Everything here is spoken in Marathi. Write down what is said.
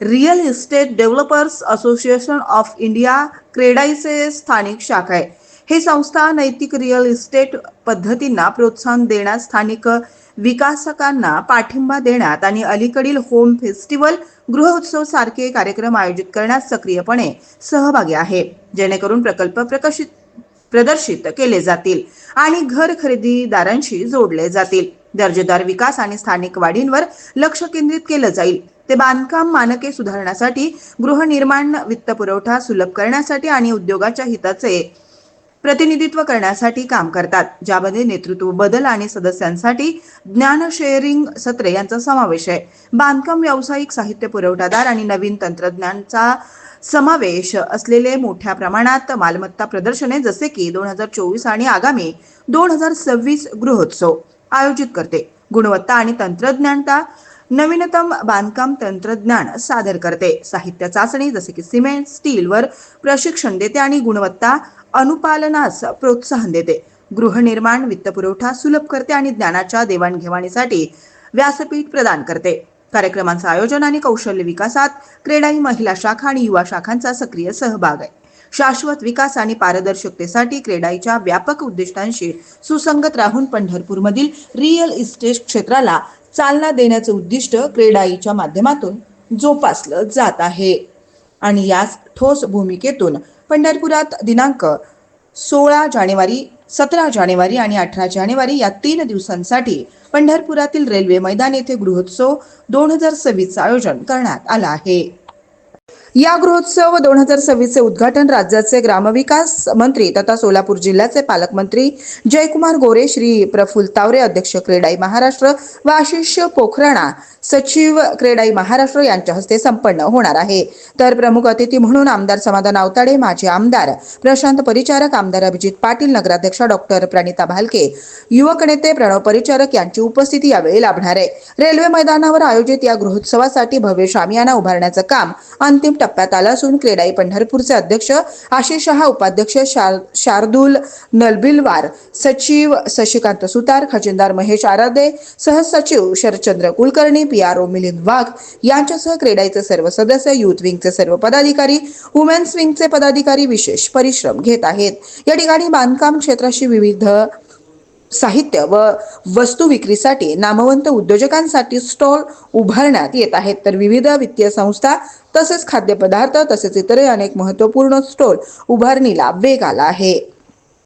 real estate developers association of India क्रेडाईचे स्थानिक शाखा आहे. हे संस्था नैतिक रिअल इस्टेट पद्धतींना प्रोत्साहन देण्यास स्थानिक विकासकांना पाठिंबा देण्यात आणि अलीकडील होम फेस्टिवल गृहोत्सव सारखे कार्यक्रम आयोजित करण्यात सक्रियपणे सहभागी आहे. जेणेकरून प्रकल्प प्रकाशित प्रदर्शित केले जातील आणि घर खरेदीदारांशी जोडले जातील. दर्जेदार विकास आणि स्थानिक वाढींवर लक्ष केंद्रित केलं जाईल. ते बांधकाम मानके सुधारण्यासाठी गृहनिर्माण वित्तपुरवठा सुलभ करण्यासाठी आणि उद्योगाच्या हिताचे प्रतिनिधित्व करण्यासाठी काम करतात ज्यामध्ये नेतृत्व बदल आणि सदस्यांसाठी ज्ञान शेअरिंग सत्रे यांचा समावेश आहे. बांधकाम व्यावसायिक साहित्य पुरवठादार आणि नवीन तंत्रज्ञानचा समावेश असलेले मोठ्या प्रमाणात मालमत्ता प्रदर्शने जसे की दोन हजार चोवीस आणि आगामी दोन हजार सव्वीस गृहोत्सव आयोजित करते. गुणवत्ता आणि तंत्रज्ञानता नवीनतम बांधकाम तंत्रज्ञान सादर करते. साहित्य चाचणी जसे की सिमेंट स्टीलवर प्रशिक्षण देते आणि गुणवत्ता अनुपालनास प्रोत्साहन देते. गृहनिर्माण वित्तपुरवठा सुलभ करते आणि ज्ञानाच्या देवाणघेवाणीसाठी व्यासपीठ प्रदान करते. कार्यक्रमांचं आयोजन आणि कौशल्य विकासात क्रेडाई महिला शाखा आणि युवा शाखांचा सक्रिय सहभाग आहे. शाश्वत विकास आणि पारदर्शकतेसाठी क्रेडाईच्या व्यापक उद्दिष्टांशी सुसंगत राहून पंढरपूरमधील रिअल इस्टेट क्षेत्राला चालना देण्याचं उद्दिष्ट क्रेडाईच्या माध्यमातून जोपासलं जात आहे. आणि याच ठोस भूमिकेतून पंढरपुरात दिनांक सोळा जानेवारी सतरा जानेवारी आणि अठरा जानेवारी या तीन दिवसांसाठी पंढरपुरातील रेल्वे मैदान येथे गृहोत्सव दोन हजार सव्वीसचं आयोजन करण्यात आलं आहे. या गृहोत्सव दोन हजार सव्वीसचे उद्घाटन राज्याचे ग्रामविकास मंत्री तथा सोलापूर जिल्ह्याचे पालकमंत्री जयकुमार गोरे श्री प्रफुल तावरे अध्यक्ष क्रेडाई महाराष्ट्र व आशिष पोखराणा सचिव क्रेडाई महाराष्ट्र यांच्या हस्ते संपन्न होणार आहे. तर प्रमुख अतिथी म्हणून आमदार समाधान आवताडे माजी आमदार प्रशांत परिचारक आमदार अभिजित पाटील नगराध्यक्षा डॉक्टर प्रणिता भालके युवक नेते प्रणव परिचारक यांची उपस्थिती यावेळी लाभणार आहे. रेल्वे मैदानावर आयोजित या गृहोत्सवासाठी भव्य शामियाना उभारण्याचं काम अंतिम टप्प्यात आला असून क्रेडाई पंढरपूरचे अध्यक्ष आशिष शहा उपाध्यक्ष शार- शार्दूल नलबिलवार सचिव शशिकांत सुतार खजिनदार महेश आरादे सहसचिव Sharchandra Kulkarni P R O Milind Wagh यांच्यासह क्रेडाईचे सर्व सदस्य युथ विंगचे सर्व पदाधिकारी वुमेन्स विंगचे पदाधिकारी विशेष परिश्रम घेत आहेत. या ठिकाणी बांधकाम क्षेत्राशी विविध साहित्य व वस्तू विक्रीसाठी नामवंत उद्योजकांसाठी स्टॉल उभारण्यात येत आहेत. तर विविध वित्तीय संस्था तसेच खाद्यपदार्थ तसेच इतर अनेक महत्त्वपूर्ण स्टॉल उभारणीला वेग आला आहे.